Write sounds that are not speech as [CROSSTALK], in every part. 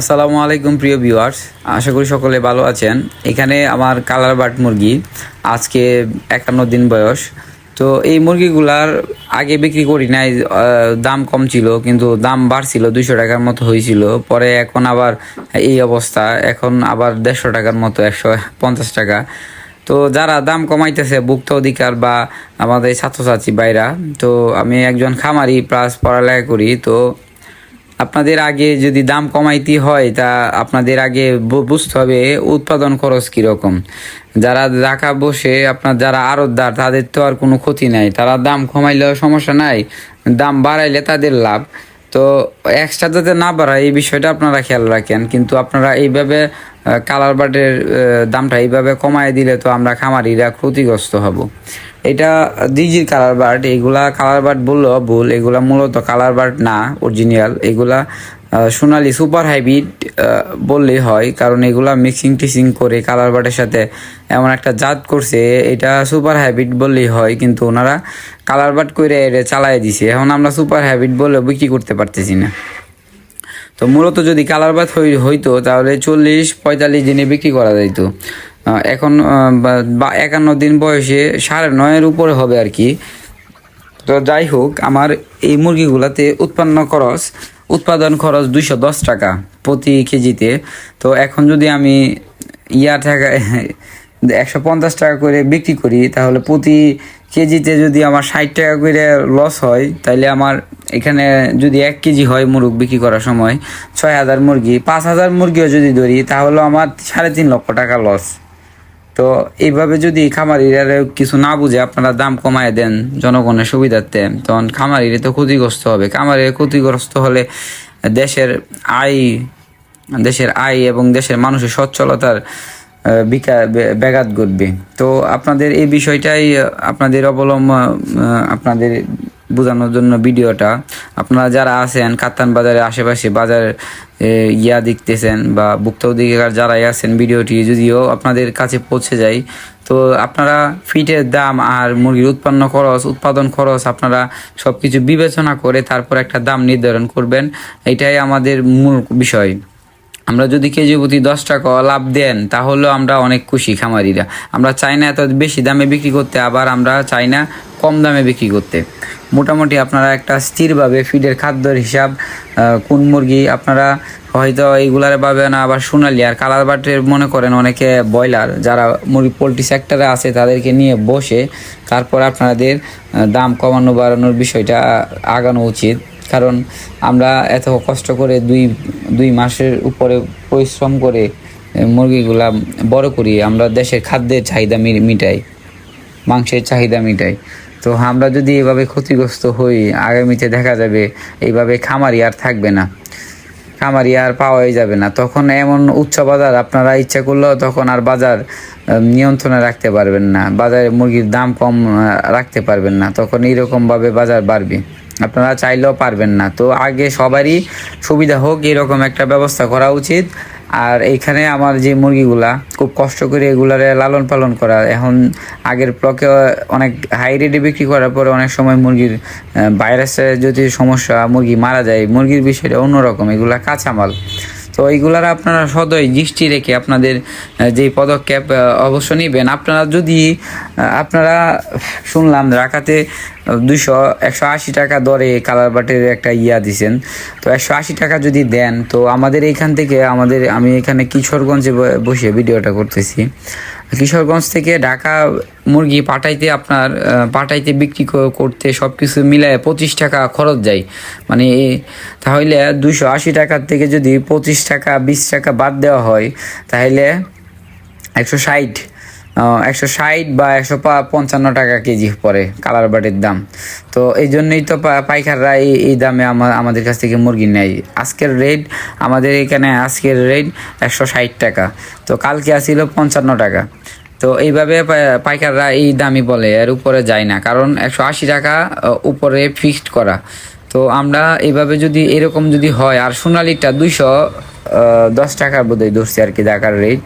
আসসালামু আলাইকুম, প্রিয় ভিউয়ার্স। আশা করি সকলে ভালো আছেন। এখানে আমার কালার বাট মুরগি। আজকে একান্ন দিন বয়স। তো এই মুরগিগুলার আগে বিক্রি করি নাই দাম কম ছিল, কিন্তু দাম বাড়ছিল, দুইশো টাকার মতো হয়েছিল। পরে এখন আবার এই অবস্থা, এখন আবার দেড়শো টাকার মতো, একশো পঞ্চাশ টাকা। তো যারা দাম কমাইতেছে, ভুক্ত অধিকার বা আমাদের ছাত্রছাত্রী বাইরা তো আমি একজন খামারি প্লাস পড়ালেখা করি, তো আপনাদের আগে যদি দাম কমাইতে হয়, তা আপনাদের আগে বুঝতে হবে উৎপাদন খরচ কীরকম। যারা রাখা বসে, আপনার যারা আড়তদার, তাদের তো আর কোনো ক্ষতি নাই। তারা দাম কমাইলেও সমস্যা নাই, দাম বাড়াইলে তাদের লাভ। তো এক্সট্রা যাতে না বাড়ায়, এই বিষয়টা আপনারা খেয়াল রাখেন। কিন্তু আপনারা এইভাবে কালার বাটের দামটা এইভাবে কমায় দিলে তো আমরা খামারিরা ক্ষতিগ্রস্ত হব। এটা ডিজির কালার বার্ড এগুলা কালার বার্ড বললেও ভুল, এগুলা মূলত কালার বার্ড না অরিজিনাল এগুলা সোনালি সুপার হাইব্রিড বললেই হয়, কারণ এগুলা মিক্সিং টিক্সিং করে কালার বার্ডের সাথে এমন একটা জাত করছে, এটা সুপার হাইব্রিড বললেই হয়, কিন্তু ওনারা কালার বার্ড করে এটা চালাই দিছে। এখন আমরা সুপার হাইব্রিড বলে বিক্রি করতে পারতেছি না। তো মূলত যদি কালার হই- হইতো, তাহলে চল্লিশ পঁয়তাল্লিশ দিনে বিক্রি করা যাইতো। এখন বা- একান্ন দিন বয়সে সাড়ে নয়ের উপরে হবে আর কি। তো যাই হোক, আমার এই মুরগিগুলাতে উৎপন্ন খরচ, উৎপাদন খরচ দুইশো দশ টাকা প্রতি কেজিতে। তো এখন যদি আমি ইয়া টাকা, [LAUGHS] একশো পঞ্চাশ টাকা করে বিক্রি করি, তাহলে প্রতি কেজিতে যদি আমার ষাট টাকা করে লস হয় তাহলে আমার এখানে যদি এক কেজি হয় মুরগ বিক্রি করার সময়, ছয় হাজার মুরগি, পাঁচ হাজার মুরগিও যদি ধরি, তাহলে আমার সাড়ে তিন লক্ষ টাকা লস। তো এইভাবে যদি খামারিরা কিছু না বুঝে আপনারা দাম কমায় দেন জনগণের সুবিধার্থে, তখন খামারিরা তো ক্ষতিগ্রস্ত হবে। খামারিরা ক্ষতিগ্রস্ত হলে দেশের আয় দেশের আয় এবং দেশের মানুষের সচ্ছলতার বিকা ব্যাঘাত ঘটবে। তো আপনাদের এই বিষয়টাই আপনাদের অবলম্বন আপনাদের বোঝানোর জন্য ভিডিওটা। আপনারা যারা আছেন কাতান বাজারের আশেপাশে বাজার ইয়া দেখতেছেন বা ভুক্ত অধিকার যারাই আছেন ভিডিওটি, যদিও আপনাদের কাছে পৌঁছে যায়, তো আপনারা ফিটের দাম আর মুরগির উৎপন্ন খরচ, উৎপাদন খরচ আপনারা সব কিছু বিবেচনা করে তারপর একটা দাম নির্ধারণ করবেন। এটাই আমাদের মূল বিষয়। আমরা যদি কেজি প্রতি দশ টাকা লাভ দেন, তাহলেও আমরা অনেক খুশি খামারিরা। আমরা চাই না এত বেশি দামে বিক্রি করতে, আবার আমরা চাই না কম দামে বিক্রি করতে। মোটামুটি আপনারা একটা স্থিরভাবে ফিডের খাদ্যের হিসাব কোন মুরগি আপনারা হয়তো এইগুলার পাবেন আবার সোনালি আর কালার বাটের মনে করেন অনেকে ব্রয়লার, যারা মুরগি পোলট্রি সেক্টরে আছে, তাদেরকে নিয়ে বসে তারপর আপনাদের দাম কমানো, বাড়ানোর বিষয়টা আগানো উচিত। কারণ আমরা এত কষ্ট করে দুই দুই মাসের উপরে পরিশ্রম করে মুরগিগুলা বড় করি, আমরা দেশের খাদ্যের চাহিদা মিটাই, মাংসের চাহিদা মিটাই। তো আমরা যদি এভাবে ক্ষতিগ্রস্ত হই, আগামীতে দেখা যাবে এইভাবে খামারি আর থাকবে না, খামারি আর পাওয়াই যাবে না। তখন এমন উচ্চ বাজার আপনারা ইচ্ছা করলেও তখন আর বাজার নিয়ন্ত্রণে রাখতে পারবেন না, বাজারে মুরগির দাম কম রাখতে পারবেন না, তখন এইরকমভাবে বাজার বাড়বে। আপনারা চাইলেও পারবেন না। তো আগে সবারই সুবিধা হোক, এরকম একটা ব্যবস্থা করা উচিত। আর এইখানে আমার যে মুরগিগুলা, খুব কষ্ট করে এগুলারে লালন পালন করা। এখন আগের প্লকে অনেক হাই রেটে বিক্রি করার পরে অনেক সময় মুরগির ভাইরাসের যদি সমস্যা, মুরগি মারা যায়, মুরগির বিষয়টা অন্যরকম। এগুলা কাঁচামাল। তো এইগুলার আপনারা সদয় দৃষ্টি রেখে আপনাদের যে পদক্ষেপ অবশ্য নেবেন। আপনারা যদি আপনারা শুনলাম রাখাতে দুশো একশো আশি টাকা দরে কালার বাটের একটা ইয়া দিছেন। তো একশো আশি টাকা যদি দেন, তো আমাদের এইখান থেকে আমাদের, আমি এখানে কিশোরগঞ্জে বসে ভিডিওটা করতেছি। কিশোরগঞ্জ থেকে ঢাকা মুরগি পাঠাইতে আপনার পাঠাইতে বিক্রি করতে সব কিছু মিলায় পঁচিশ টাকা খরচ যায়। মানে তাহলে দুশো আশি টাকার থেকে যদি পঁচিশ টাকা, বিশ টাকা বাদ দেওয়া হয়, তাহলে একশো ষাট একশো ষাট বা একশো পঞ্চান্ন টাকা কেজি পড়ে কালার বাটের দাম। তো এই জন্যই তো পাইকাররা এই এই দামে আমাদের কাছ থেকে মুরগি নেয়। আজকের রেট আমাদের এখানে আজকের রেট একশো ষাট টাকা। তো কালকে আসিল পঞ্চান্ন টাকা। তো এইভাবে পাইকাররা এই দামই বলে, এর উপরে যায় না। কারণ একশো আশি টাকা উপরে ফিক্সড করা। তো আমরা এইভাবে যদি, এরকম যদি হয়, আর সোনালিটা দুইশো দশ টাকার বোধহয় ধরছি আর কি ঢাকার রেট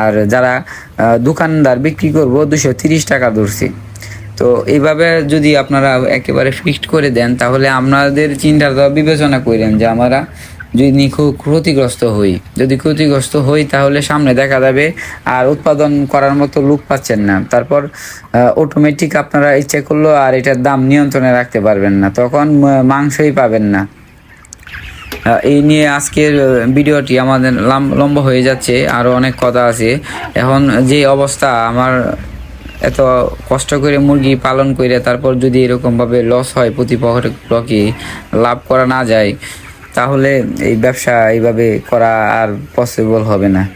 আর যারা দোকানদার বিক্রি করব, দুশো তিরিশ টাকা ধরছি। তো এইভাবে যদি আপনারা একেবারে ফিক্সড করে দেন, তাহলে আপনাদের চিন্তাটা বিবেচনা করেন যে আমরা যদি খুব ক্ষতিগ্রস্ত হই। যদি ক্ষতিগ্রস্ত হই, তাহলে সামনে দেখা যাবে আর উৎপাদন করার মতো লোক পাচ্ছেন না। তারপর অটোমেটিক আপনারা ইচ্ছে করল আর এটার দাম নিয়ন্ত্রণে রাখতে পারবেন না। তখন মাংসই পাবেন না। এই নিয়ে আজকের ভিডিওটি আমাদের লাম- লম্বা হয়ে যাচ্ছে আরও অনেক কথা আছে। এখন যে অবস্থা, আমার এত কষ্ট করে মুরগি পালন করে, তারপর যদি এরকমভাবে লস হয় প্রতিপক্ষকে লাভ করা না যায়, তাহলে এই ব্যবসা এইভাবে করা আর পসিবল হবে না।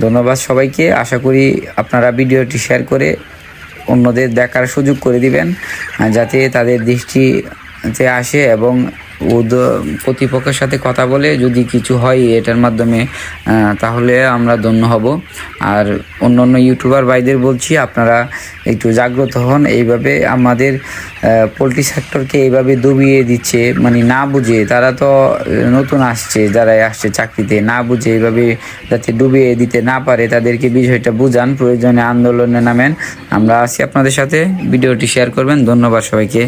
ধন্যবাদ সবাইকে। আশা করি আপনারা ভিডিওটি শেয়ার করে অন্যদের দেখার সুযোগ করে দিবেন যাতে তাদের দৃষ্টিতে আসে এবং প্রতিপক্ষের সাথে কথা বলে যদি কিছু হয় এটার মাধ্যমে তাহলে আমরা ধন্য হব। আর অন্য অন্য ইউটিউবার ভাইদের বলছি, আপনারা একটু জাগ্রত হন। এইভাবে আমাদের পোলট্রি সেক্টরকে এইভাবে ডুবিয়ে দিচ্ছে মানে না বুঝে তারা তো নতুন আসছে, যারা আসছে চাকরিতে, না বুঝে এইভাবে যাতে ডুবিয়ে দিতে না পারে তাদেরকে বিষয়টা বুঝান, প্রয়োজনে আন্দোলনে নামেন। আমরা আছি আপনাদের সাথে। ভিডিওটি শেয়ার করবেন। ধন্যবাদ সবাইকে।